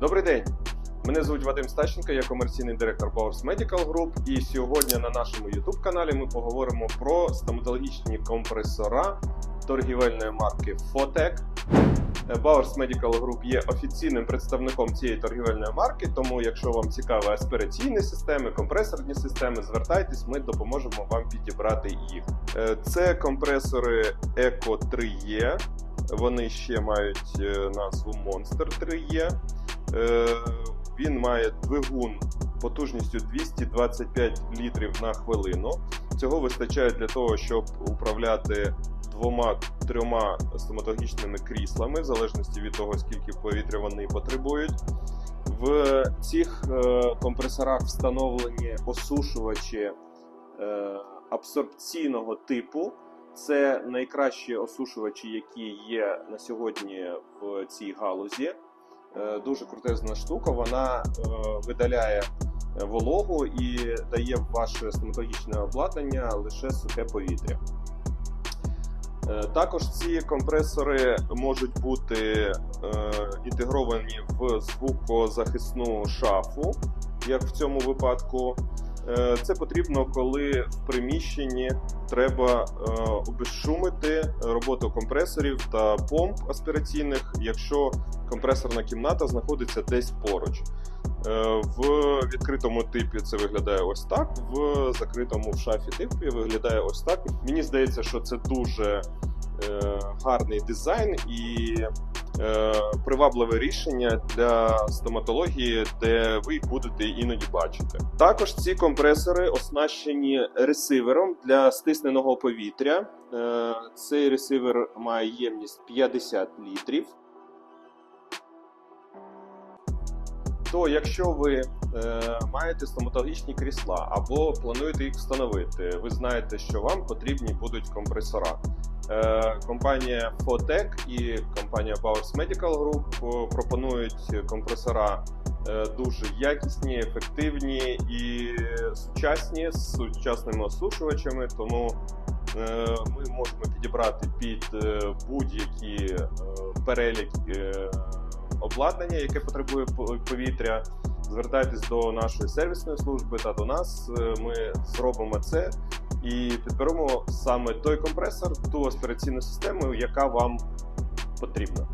Добрий день! Мене звуть Вадим Стащенко, я комерційний директор Powers Medical Group. І сьогодні на нашому YouTube каналі ми поговоримо про стоматологічні компресора торгівельної марки Fotec. Bowers Medical Group є офіційним представником цієї торгівельної марки, тому якщо вам цікаві аспіраційні системи, компресорні системи, звертайтесь, ми допоможемо вам підібрати їх. Е, Це компресори Eco 3E. Вони ще мають е, назву Monster 3E. Е, Він має двигун потужністю 225 літрів на хвилину. Цього вистачає для того, щоб управляти двома-трьома стоматологічними кріслами, в залежності від того, скільки повітря вони потребують. В цих е, компресорах встановлені осушувачі е, абсорбційного типу. Це найкращі осушувачі, які є на сьогодні в цій галузі. Е, Дуже крутезна штука. Вона е, видаляє вологу і дає ваше стоматологічне обладнання лише сухе повітря. Е, Також ці компресори можуть бути інтегровані в звукозахисну шафу, як в цьому випадку. Е, Це потрібно, коли в приміщенні треба е, обезшумити роботу компресорів та помп аспіраційних, якщо компресорна кімната знаходиться десь поруч. Е, В відкритому типі це виглядає ось так, в закритому в шафі типі виглядає ось так. Мені здається, що це дуже гарний дизайн і привабливе рішення для стоматології, де ви їх будете іноді бачити. Також ці компресори оснащені ресивером для стисненого повітря. Е, Цей ресивер має ємність 50 літрів. То якщо ви е, маєте стоматологічні крісла або плануєте їх встановити, ви знаєте, що вам потрібні будуть компресора. Е, компанія Fotec і компанія Powers Medical Group пропонують компресора е, дуже якісні, ефективні і сучасні з сучасними осушувачами. Тому ми можемо підібрати під будь-які перелік. обладнання, яке потребує по- повітря. Звертайтесь до нашої сервісної служби та до нас. Е, Ми зробимо це і підберемо саме той компресор, ту аспіраційну систему, яка вам потрібна.